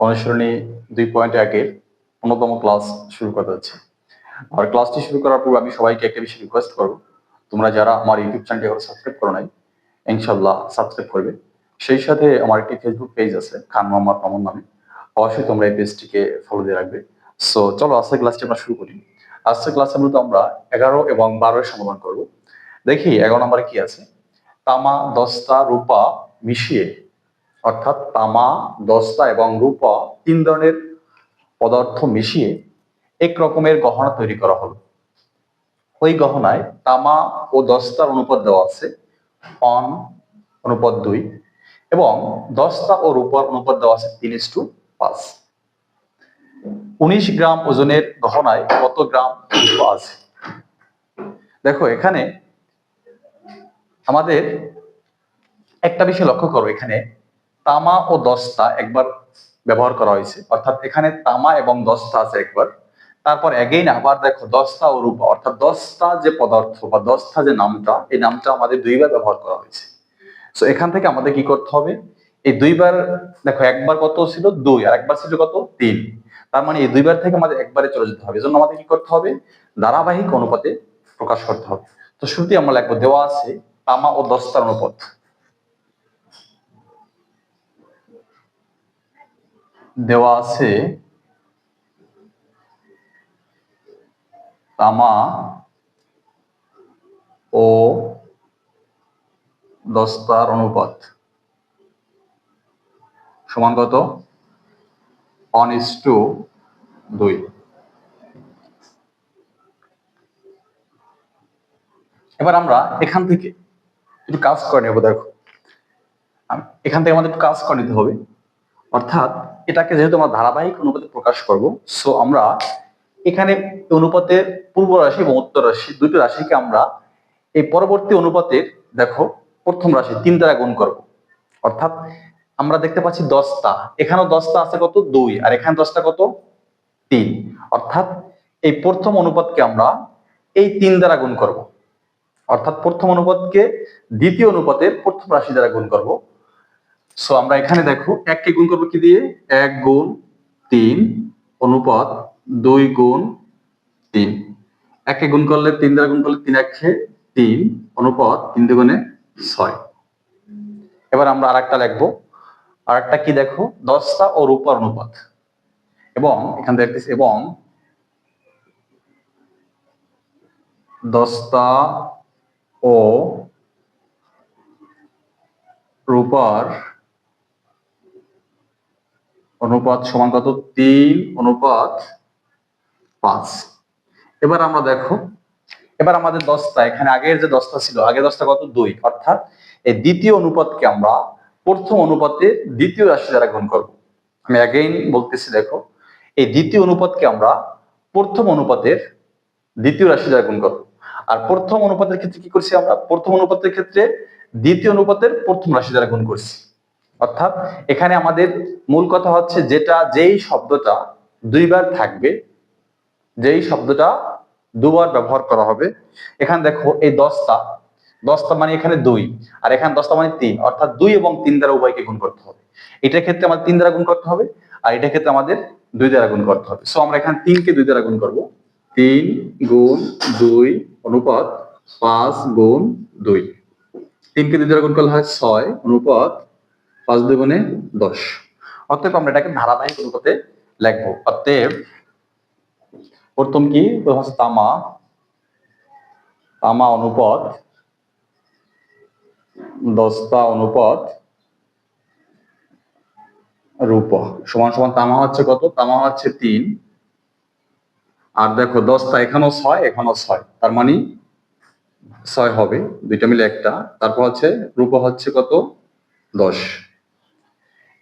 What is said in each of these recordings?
অনুসরণী দুই পয়েন্ট একের অন্যতম ক্লাস শুরু করা যাচ্ছে আর ক্লাসটি শুরু করার পূর্বে আমি সবাইকে একটা বিষয় রিকোয়েস্ট করব। তোমরা যারা আমার ইউটিউব চ্যানেলটি এখনও সাবস্ক্রাইব করো নাই ইনশাল্লাহ সাবস্ক্রাইব করবে। সেই সাথে আমার একটি ফেসবুক পেজ আছে, খান মোহাম্মদ মামুন নামে। অবশ্যই তোমরা এই পেজটিকে ফলো দিয়ে রাখবে। সো চলো আজকের ক্লাসটি আমরা শুরু করি। আজকের ক্লাসে মূলত আমরা এগারো এবং বারোর সমাধান করব। দেখি এগারো নম্বরে কি আছে? তামা, দস্তা, রূপা মিশিয়ে অর্থাৎ তামা, দস্তা এবং রূপা তিন ধরনের পদার্থ মিশিয়ে এক রকমের গহনা তৈরি করা হলো। ওই গহনায় তামা ও দস্তার অনুপাত দেওয়া আছে অন অনুপাত দুই এবং দস্তা ও রূপার অনুপাত দেওয়া আছে তিন টু পাঁচ। উনিশ গ্রাম ওজনের গহনায় কত গ্রাম রূপা আছে? দেখো, এখানে আমাদের একটা বিষয় লক্ষ্য করো। এখানে তামা ও দস্তা একবার ব্যবহার করা হয়েছে। অর্থাৎ এখানে তামা এবং দস্তা আছে একবার। তারপর এগেইন আবার দেখো, দস্তা ও রূপা। অর্থাৎ দস্তা যে পদার্থ বা দস্তা যে নামটা, এই নামটা আমাদের দুইবার ব্যবহার করা হয়েছে। তো এখান থেকে আমাদের কি করতে হবে? এই দুইবার, দেখো, একবার কত ছিল? দুই। আর একবার ছিল কত? তিন। তার মানে এই দুইবার থেকে আমাদের একবারে চলে যেতে হবে। এজন্য আমাদের কি করতে হবে? ধারাবাহিক অনুপাতে প্রকাশ করতে হবে। তো শুরুতে আমরা লিখব দেওয়া আছে তামা ও দস্তার অনুপাত। দেওয়া আছে, তামা ও দস্তার অনুপাত। সমান কত? অন ইস টু দুই। এবার আমরা এখান থেকে একটু কাজ করে নেব, দেখো। এখান থেকে আমাদের কাজ করে নিতে হবে। অর্থাৎ এটাকে যেহেতু আমরা ধারাবাহিক অনুপাতে প্রকাশ করব সো আমরা এখানে অনুপাতের পূর্ব রাশি এবং উত্তর রাশি দুটো রাশিকে আমরা এই পরবর্তী অনুপাতের দেখো প্রথম রাশি তিন দ্বারা গুণ করব। অর্থাৎ আমরা দেখতে পাচ্ছি দশটা। এখানেও দশটা আছে কত? দুই। আর এখানে দশটা কত? তিন। অর্থাৎ এই প্রথম অনুপাতকে আমরা এই তিন দ্বারা গুণ করব। অর্থাৎ প্রথম অনুপাতকে দ্বিতীয় অনুপাতের প্রথম রাশি দ্বারা গুণ করব। সো আমরা এখানে দেখো এককে গুণ করব কি দিয়ে? এক গুণ তিন অনুপাত দুই গুণ তিন। একে গুণ করলে তিন দ্বারা গুণ করলে তিন একে তিন অনুপাত তিন দুগুণে ছয়। এবার আমরা আর আরেকটা লিখব। আরেকটা কি দেখো? দশটা ও রূপার অনুপাত। এবং এখানে দেখতেছি, এবং দশটা ও রূপার অনুপাত সমান কত? তিন অনুপাত পাঁচ। এবার আমরা দেখো, এবার আমাদের দশটা, এখানে আগের যে দশটা ছিল আগে দশটা কত? দুই। অর্থাৎ এই দ্বিতীয় অনুপাতকে আমরা প্রথম অনুপাতে দ্বিতীয় রাশি দ্বারা গুণ করব। আমি অ্যাগেইন বলতেছি, দেখো, এই দ্বিতীয় অনুপাতকে আমরা প্রথম অনুপাতের দ্বিতীয় রাশি দ্বারা গুণ করব। আর প্রথম অনুপাতের ক্ষেত্রে কি করছি আমরা? প্রথম অনুপাতের ক্ষেত্রে দ্বিতীয় অনুপাতের প্রথম রাশি দ্বারা গুণ করছি। অর্থাৎ এখানে আমাদের মূল কথা হচ্ছে যেটা, যেই শব্দটা দুইবার থাকবে, যেই শব্দটা দুবার ব্যবহার করা হবে, এখানে দেখো এই দশটা দশটা মানে এখানে দুই, আর এখানে দশটা মানে তিন, অর্থাৎ দুই এবং তিন দ্বারা উভয়কে গুণ করতে হবে। এটার ক্ষেত্রে আমাদের তিন দ্বারা গুণ করতে হবে, আর এটার ক্ষেত্রে আমাদের দুই দ্বারা গুণ করতে হবে। সো আমরা এখানে তিনকে দুই দ্বারা গুণ করব। তিন গুণ দুই অনুপাত পাঁচ গুণ দুই। তিনকে দুই দ্বারা গুণ করলে হয় ছয় অনুপাত পাঁচ দুই গুণে দশ। অতএব আমরা এটাকে ধারাবাহিক অনুপাতে লিখব। অতএব প্রথম কি? প্রথম হচ্ছে তামা। তামা অনুপাত দস্তা অনুপাত রূপ। সমান সমান তামা হচ্ছে কত? তামা হচ্ছে তিন। আর দেখো, দশটা এখানেও ছয় এখানেও ছয়। তার মানে ছয় হবে। দুইটা মিলে একটা। তারপর হচ্ছে রূপ হচ্ছে কত? দশ।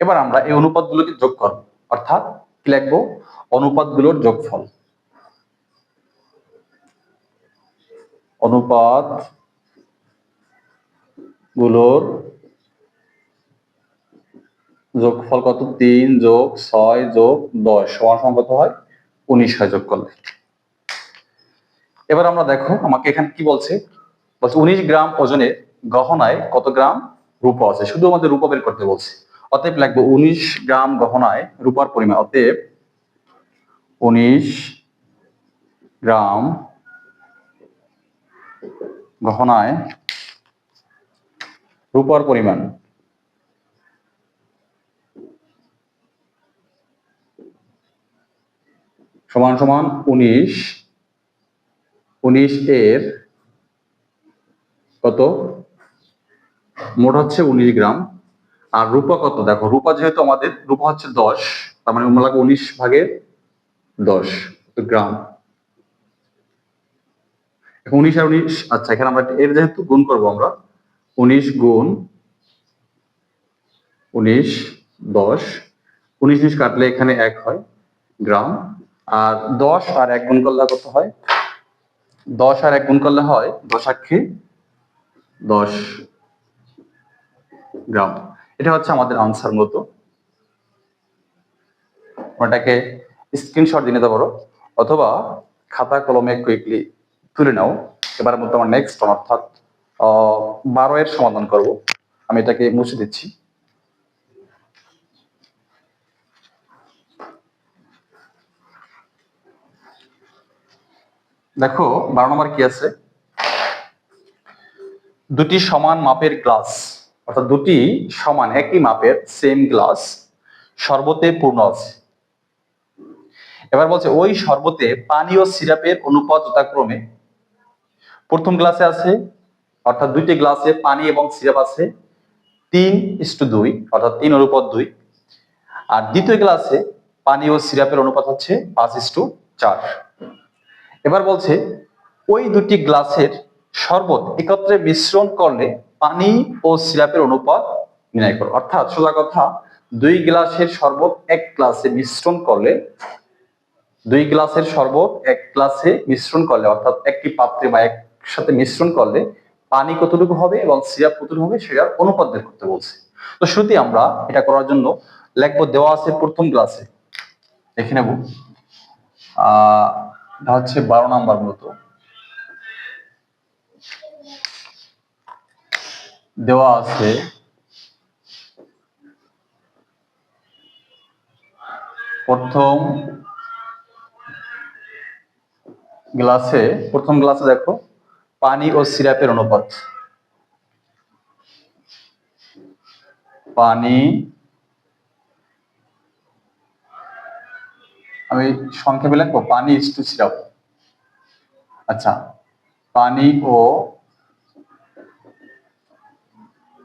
এবার আমরা এই অনুপাতগুলোকে যোগ করব। অর্থাৎ কি লিখব? অনুপাতগুলোর যোগফল। অনুপাতগুলোর যোগফল কত? তিন যোগ ছয় যোগ দশ। সমান সমান কত হয়? উনিশ হয় যোগ করলে এবার আমরা দেখো, আমাকে এখানে কি বলছে? বলছে উনিশ গ্রাম ওজনের গহনায় কত গ্রাম রূপা আছে? শুধু আমাদের রূপা বের করতে বলছে। অতএব লাগবে উনিশ গ্রাম গহনায় রূপার পরিমাণ, অতএব উনিশ গ্রাম গহনায় রূপার পরিমাণ। সমান সমান উনিশ উনিশ এর কত? মোট হচ্ছে উনিশ গ্রাম। আর রূপা কত? দেখো, রূপা যেহেতু আমাদের, রূপা হচ্ছে দশ, তার মানে লাগবে উনিশ ভাগের দশ গ্রাম। উনিশ আর উনিশ আচ্ছা এখানে আমরা এর যেহেতু গুণ করব আমরা, উনিশ গুণ উনিশ দশ, উনিশ উনিশ কাটলে এখানে এক হয় গ্রাম, আর দশ আর এক গুণ করলে কত হয়? দশ আর এক গুণ করলে হয় দশাক্ষে দশ গ্রাম। এটা হচ্ছে আমাদের আনসার মূলত। ওটাকে স্ক্রিনশট দিয়ে নিতে পারো, অথবা খাতা কলমে কুইকলি তুলে নাও। এবার মধ্যে আমার নেক্সট অর্থাৎ বারো এর সমাধান করব। আমি এটাকে মুছে দিচ্ছি। দেখো, বারো নম্বর কি আছে? দুটি সমান মাপের গ্লাস অর্থাৎ দুটি সমান, একই মাপের সেম গ্লাস শরবতে পূর্ণ আছে। এবার বলছে, ওই শরবতে পানি ও সিরাপের অনুপাত যথাক্রমে প্রথম গ্লাসে আছে, অর্থাৎ দুইটি গ্লাসে পানি এবং সিরাপ আছে, তিন ইস্টু দুই, অর্থাৎ তিন অনুপাত দুই। আর দ্বিতীয় গ্লাসে পানি ও সিরাপের অনুপাত হচ্ছে পাঁচ ইস্টু চার। এবার বলছে, ওই দুটি গ্লাসের শরবত একত্রে মিশ্রণ করলে পানি ও সিরাপের অনুপাত নির্ণয় করো। অর্থাৎ সোজা কথা, দুই গ্লাসের শরবত এক গ্লাসে মিশ্রণ করলে, দুই গ্লাসের শরবত এক গ্লাসে মিশ্রণ করলে, অর্থাৎ একটি পাত্রে বা একসাথে মিশ্রণ করলে পানি কতটুকু হবে এবং সিরাপ কতটুকু হবে সেটার অনুপাত বের করতে বলছে। তো শুরুতে আমরা এটা করার জন্য লিখব দেওয়া আছে প্রথম গ্লাসে। দেখে নেব। আহ হচ্ছে বারো নাম্বার মতো দেওয়া আছে। প্রথম গ্লাসে প্রথম গ্লাসে দেখো, পানি ও সিরাপের অনুপাত। পানি, আমি সংক্ষেপে লিখব, পানি ইস টু সিরাপ আচ্ছা পানি ও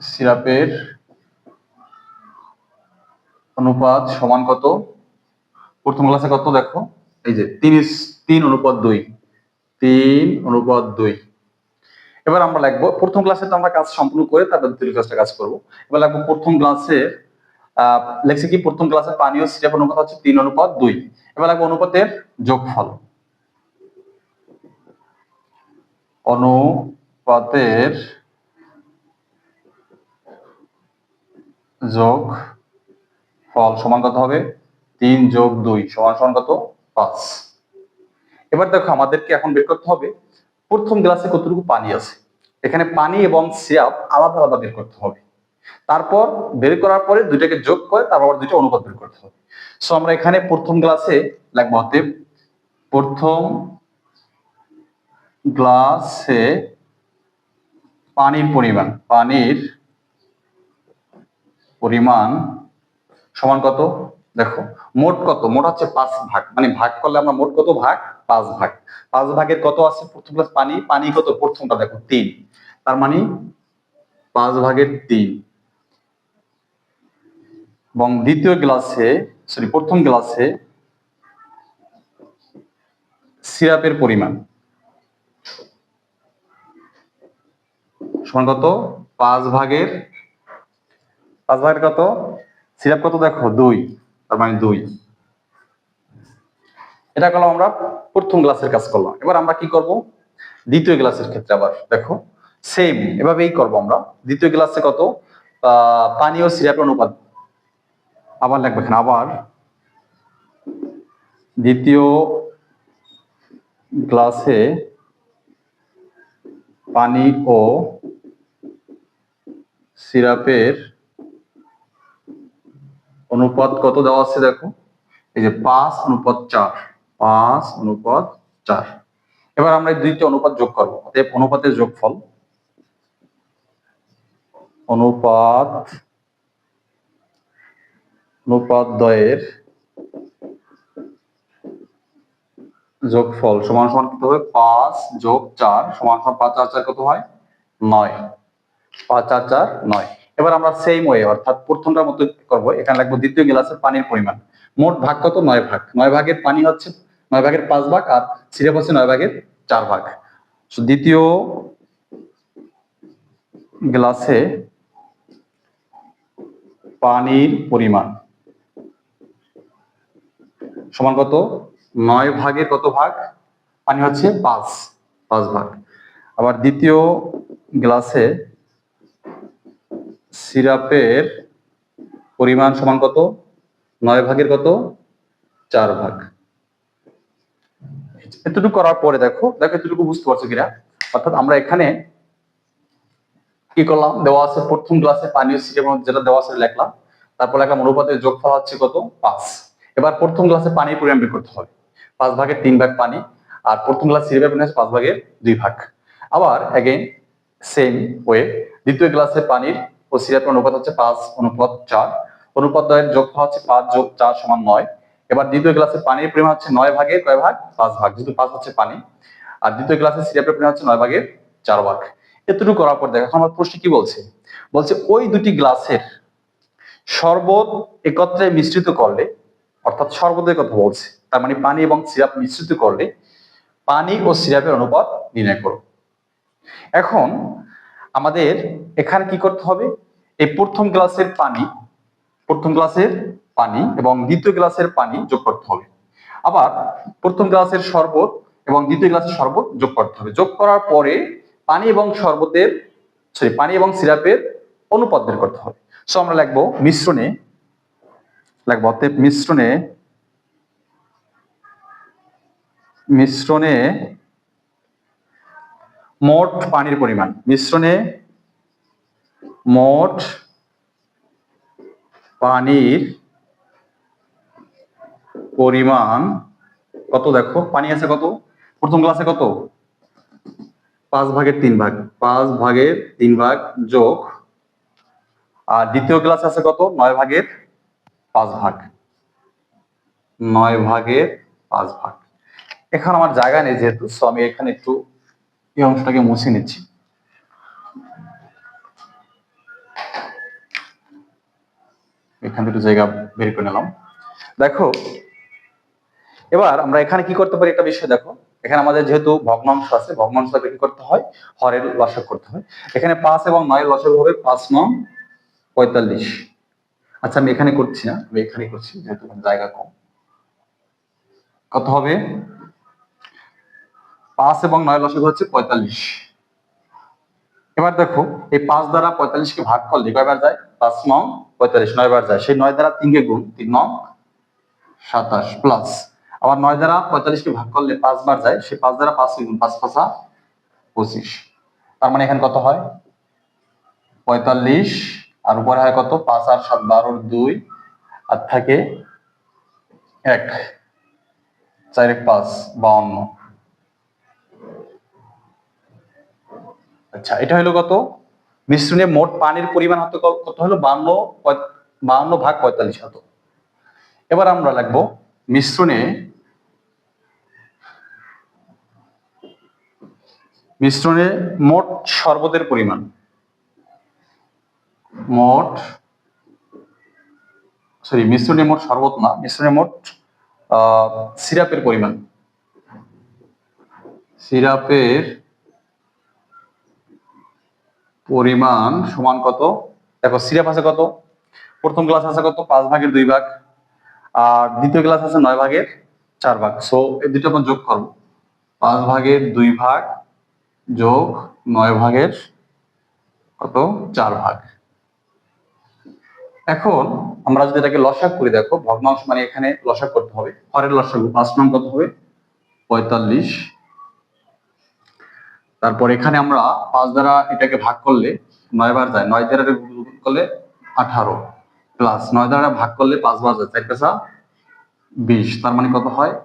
সিরাপের অনুপাত সমান কত? প্রথম ক্লাসে কত দেখো? এই যে তিন তিন অনুপাত দুই, তিন অনুপাত দুই। এবার আমরা লিখব, প্রথম ক্লাসে তো আমরা কাজ সম্পূর্ণ করে তারপর দ্বিতীয় ক্লাসটা কাজ করব। এবার লিখব প্রথম ক্লাসে লেখছে কি? প্রথম ক্লাসে পানি ও সিরাপ অনুপাত হচ্ছে তিন অনুপাত দুই। এবার লিখব অনুপাতের যোগফল। অনুপাতের যোগ ফল সমান কত হবে? তিন যোগ দুই সমান সমান কত? পাঁচ। এবার দেখো আমাদেরকে এখন বের করতে হবে, প্রথম গ্লাসে কতটুকু পানি আছে? এখানে পানি এবং সিরাপ আলাদা আলাদা বের করতে হবে। তারপর বের করার পরে দুইটাকে যোগ করে তারপর দুইটা অনুপাত বের করতে হবে। সো আমরা এখানে প্রথম গ্লাসে লাগবো হতে প্রথম গ্লাসে পানির পরিমাণ, পানির পরিমাণ সমান কত? দেখো, মোট কত? মোট হচ্ছে পাঁচ ভাগ। মানে ভাগ করলে আমরা মোট কত ভাগ? পাঁচ ভাগ। পাঁচ ভাগের কত আছে? প্রথম গ্লাস পানি। পানি কত? প্রথমটা দেখো, তিন। তার মানে পাঁচ ভাগের তিন। এবং দ্বিতীয় গ্লাসে সরি প্রথম গ্লাসে সিরাপের পরিমাণ। সমান কত? পাঁচ ভাগের পাঁচ ভাগের কত? সিরাপ কত দেখো? দুই, তার মানে দুই। এটা করলাম আমরা প্রথম গ্লাসের কাজ করলাম। এবার আমরা কি করব? দ্বিতীয় গ্লাসের ক্ষেত্রে আবার দেখো সেম এভাবেই করব আমরা। দ্বিতীয় গ্লাসে কত? পানি ও সিরাপের অনুপাত। আবার লাগবে এখানে, আবার। দ্বিতীয় গ্লাসে পানি ও সিরাপের অনুপাত কত দেওয়া আছে দেখো? এই যে পাঁচ অনুপাত চার। পাঁচ অনুপাত চার। এবার আমরা এই দুইটি অনুপাত যোগ করব। অতএব অনুপাতের যোগফল অনুপাত অনুপাত দ্বয়ের যোগফল সমান সমান কত হবে পাঁচ যোগ চার সমান সমান পাঁচ চার চার কত হয়? নয়। পাঁচ চার চার নয়। এবার আমরা সেম ওয়ে অর্থাৎ প্রথমটার মতো করব। এখানে লাগবো দ্বিতীয় গ্লাসের পানির পরিমাণ। মোট ভাগ কত? নয় ভাগ। নয় ভাগের পানি হচ্ছে, নয় ভাগের পাঁচ ভাগ, আর সিরাপ হচ্ছে নয় ভাগের চার ভাগ। দ্বিতীয় গ্লাসে পানির পরিমাণ। সমান কত? নয় ভাগের কত ভাগ? পানি হচ্ছে পাঁচ পাঁচ ভাগ। আবার দ্বিতীয় গ্লাসে সিরাপের পরিমাণ সমান কত? নয় ভাগের কত? চার ভাগ। এতটুকু করার পরে দেখো দেখো এতটুকু বুঝতে পারছ কিনা? অর্থাৎ আমরা এখানে কি করলাম? দেওয়া আছে প্রথম ক্লাসে পানীয় সিরাপ, যেটা দেওয়া আছে লিখলাম। তারপর লেখলাম অনুপাতের যোগফল হচ্ছে কত? পাঁচ। এবার প্রথম ক্লাসে পানির পরিমাণ বের করতে হবে। পাঁচ ভাগের তিন ভাগ পানি, আর প্রথম ক্লাস সিরাপের পরিমাণ পাঁচ ভাগের দুই ভাগ। আবার অ্যাগেন সেম ওয়ে দ্বিতীয় ক্লাসে পানির ও সিরাপের অনুপাত হচ্ছে পাঁচ, অনুপাত চার। অনুপাত দ্বয়ের যোগফল হচ্ছে পাঁচ যোগ চার সমান নয়। এবার দ্বিতীয় ক্লাসে পানির পরিমাণ হচ্ছে নয় ভাগের কয় ভাগ? পাঁচ ভাগ। যেহেতু পাঁচ হচ্ছে পানি। আর দ্বিতীয় ক্লাসে সিরাপের পরিমাণ হচ্ছে নয় ভাগের চার ভাগ। এতটুকু করার পর দেখো, এখন আমার প্রশ্ন কি বলছে? বলছে, ওই দুটি গ্লাসের শরবত একত্রে মিশ্রিত করলে, অর্থাৎ শরবতের কথা বলছে, তার মানে পানি এবং সিরাপ মিশ্রিত করলে পানি ও সিরাপের অনুপাত নির্ণয় করো। এখন আমাদের এখানে কি করতে হবে? এই প্রথম গ্লাসের পানি, প্রথম গ্লাসের পানি এবং দ্বিতীয় গ্লাসের পানি যোগ করতে হবে। আবার প্রথম গ্লাসের শরবত এবং দ্বিতীয় গ্লাসের শরবত যোগ করতে হবে। যোগ করার পরে পানি এবং শরবতের সরি পানি এবং সিরাপের অনুপাত বের করতে হবে। সো আমরা লিখব মিশ্রণে, লিখব অতএব মিশ্রণে মিশ্রণে মোট পানির পরিমাণ। মিশ্রণে মোট পানির পরিমাণ কত দেখো? পানি আছে কত? প্রথম গ্লাসে কত? পাঁচ ভাগের তিন ভাগ। পাঁচ ভাগের তিন ভাগ যোগ। আর দ্বিতীয় গ্লাস আছে কত? নয় ভাগের পাঁচ ভাগ। নয় ভাগের পাঁচ ভাগ। এখন আমার জায়গা নেই যেহেতু সো আমি এখানে একটু এই অংশটাকে মুছে নিচ্ছি। এখান থেকে জায়গা বের করে নিলাম। দেখো, এবার আমরা এখানে কি করতে পারি একটা বিষয় দেখো। এখানে আমাদের যেহেতু ভগ্নাংশ আছে, ভগ্নাংশটাকে কি করতে হয়? হরের লসাগ করতে হয়। এখানে পাঁচ এবং নয় লসাগ হবে পাঁচ নং পঁয়তাল্লিশ। আচ্ছা আমি এখানে করছি না, আমি এখানে করছি, যেহেতু জায়গা কম। কত হবে? পাঁচ এবং নয় লসাগ হচ্ছে পঁয়তাল্লিশ। এবার দেখো, এই পাঁচ দ্বারা পঁয়তাল্লিশকে ভাগ করলে কয়বার যায়? পাঁচ নং পঁয়তাল্লিশ নয় বার যায়। সেই নয় দ্বারা তিনকে গুণ, তিন নং সাতাশ প্লাস আবার নয় দ্বারা পঁয়তাল্লিশকে ভাগ করলে পাঁচ বার যায়। সেই পাঁচ দ্বারা পাঁচ গুণ, পাঁচ পাঁচা পঁচিশ। তার মানে এখানে কত হয়? পঁয়তাল্লিশ, আর উপরে হয় কত? পাঁচ আর সাত, বারোর দুই, আর থাকে এক চার এক পাঁচ, বাউন্ন। আচ্ছা এটা হলো কত? মিশ্রণে মোট পানির পরিমাণ হতো কত হলো? বান্ন বাউন্ন ভাগ পঁয়তাল্লিশ হতো। এবার আমরা লিখব মিশ্রণে মিশ্রণে মোট শরবতের পরিমাণ। মোট সরি মিশ্রণে মোট শরবত না, মিশ্রণে মোট সিরাপের পরিমাণ। সিরাপের পরিমাণ সমান কত? দেখো, সিরাপ আছে কত? প্রথম ক্লাস আছে কত? পাঁচ ভাগের দুই ভাগ। আর দ্বিতীয় ক্লাস আছে নয় ভাগের চার ভাগ। সো এই দুটো আমরা যোগ করব পাঁচ ভাগের দুই ভাগ যোগ নয় ভাগের কত? চার ভাগ। এখন আমরা যদি এটাকে লসাক করি, দেখো, ভগ্নাংশ মানে এখানে লসাক করতে হবে। হরের লসাগু পাঁচ নং কত হবে? পঁয়তাল্লিশ তারপর এখানে আমরা পাঁচ দ্বারা এটাকে ভাগ করলে নয় বার যায়। নয় দ্বারা করলে আঠারো প্লাস নয় দ্বারা ভাগ করলে পাঁচ বার যায়। চার পেশা বিশ। তার মানে কত হয়?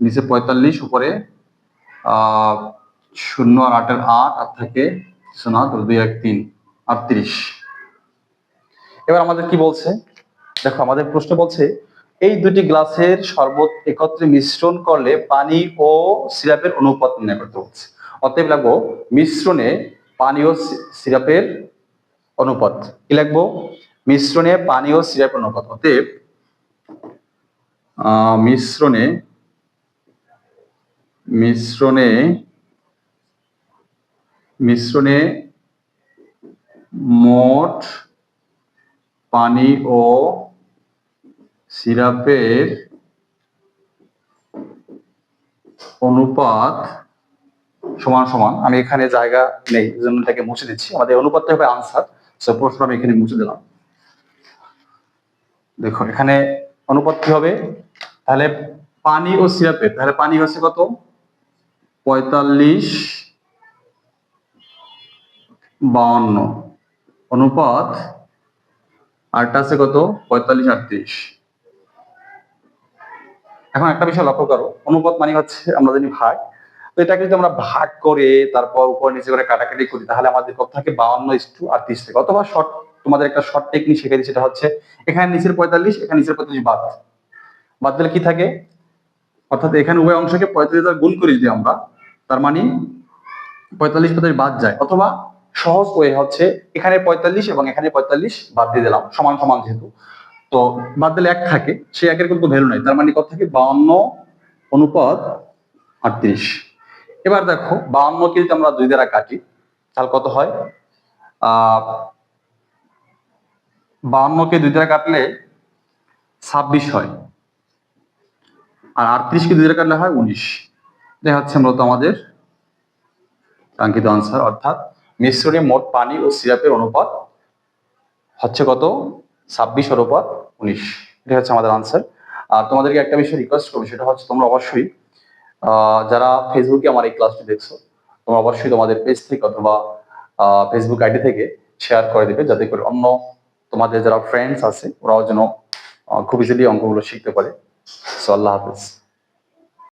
নিচে পঁয়তাল্লিশ, উপরে, আহ, শূন্য আর আটের আট আর থাকে কিছু না দুই, এক, তিন, আটত্রিশ। এবার আমাদের কি বলছে? দেখো, আমাদের প্রশ্ন বলছে, এই দুটি গ্লাসের শরবত একত্রে মিশ্রণ করলে পানি ও সিরাপের অনুপাত নির্ণয় করতে হচ্ছে। অতএব লাগবো মিশ্রণে পানীয় সিরাপের অনুপাত। কি লাগবো? মিশ্রণে পানীয় সিরাপের অনুপাত। অতএব মিশ্রণে মিশ্রণে মিশ্রণে মোট পানি ও সিরাপের অনুপাত সমান সমান। আমি এখানে জায়গা নেই জন্য এটাকে মুছে দিচ্ছি। আমাদের অনুপাতটা হবে আনসার। সো প্রশ্ন আমি এখানে মুছে দিলাম। দেখো এখানে অনুপাত কি হবে? তাহলে পানি ও সিরাপের, তাহলে পানি হচ্ছে কত? পঁয়তাল্লিশ বাউন্ন। অনুপাত আরটা আছে কত? পঁয়তাল্লিশ আটত্রিশ। এখন একটা বিষয় লক্ষ্য করো। অনুপাত মানে হচ্ছে আমরা জানি ভাগ। তো এটাকে যদি আমরা ভাগ করে, তারপর উপর নিচে করে কাটাকাটি করি, তাহলে আমাদের কত থাকে? বাউন্ন আটত্রিশ থেকে। অথবা শর্ট তোমাদের একটা শর্ট টেকনিক শিখে দিই, সেটা হচ্ছে এখানে নিচের পঁয়তাল্লিশ, এখানে নিচের পঁয়তাল্লিশ বাদ। বাদ দিলে কি থাকে? অর্থাৎ এখানে উভয় অংশকে পঁয়তাল্লিশ গুণ করি যদি আমরা, তার মানে পঁয়তাল্লিশ পঁয়তাল্লিশ বাদ যায়। অথবা সহজ ওয়ে হচ্ছে এখানে পঁয়তাল্লিশ এবং এখানে পঁয়তাল্লিশ বাদ দিয়ে দিলাম, সমান সমান যেহেতু। তো বাদ দিলে এক থাকে, সেই একের কিন্তু ভ্যালু নাই। তার মানে কত থাকে? বাউন্ন অনুপাত আটত্রিশ। এবার দেখো বাউন্নকে যদি আমরা দুই দ্বারা কাটি, তাহলে কত হয়? আহ বাউন্নকে দুই দ্বারা কাটলে ছাব্বিশ হয়। আর আটত্রিশকে দুই দ্বারা কাটলে হয় উনিশ। এটা হচ্ছে মূলত আমাদের কাঙ্ক্ষিত আনসার অর্থাৎ মিশ্রণে মোট পানি ও সিরাপের অনুপাত হচ্ছে কত? ছাব্বিশ অনুপাত উনিশ। এটা হচ্ছে আমাদের আনসার আর তোমাদেরকে একটা বিষয় রিকোয়েস্ট করব, সেটা হচ্ছে তোমরা অবশ্যই যারা ফেসবুকে আমার এই ক্লাসটি দেখছ, তোমরা অবশ্যই তোমাদের পেজ থেকে অথবা ফেসবুক আইডি থেকে শেয়ার করে দিবে, যাতে করে অন্য তোমাদের যারা ফ্রেন্ডস আছে, ওরাও যেন খুব ইজিলি অঙ্কগুলো শিখতে পারে। সো আল্লাহ হাফেজ।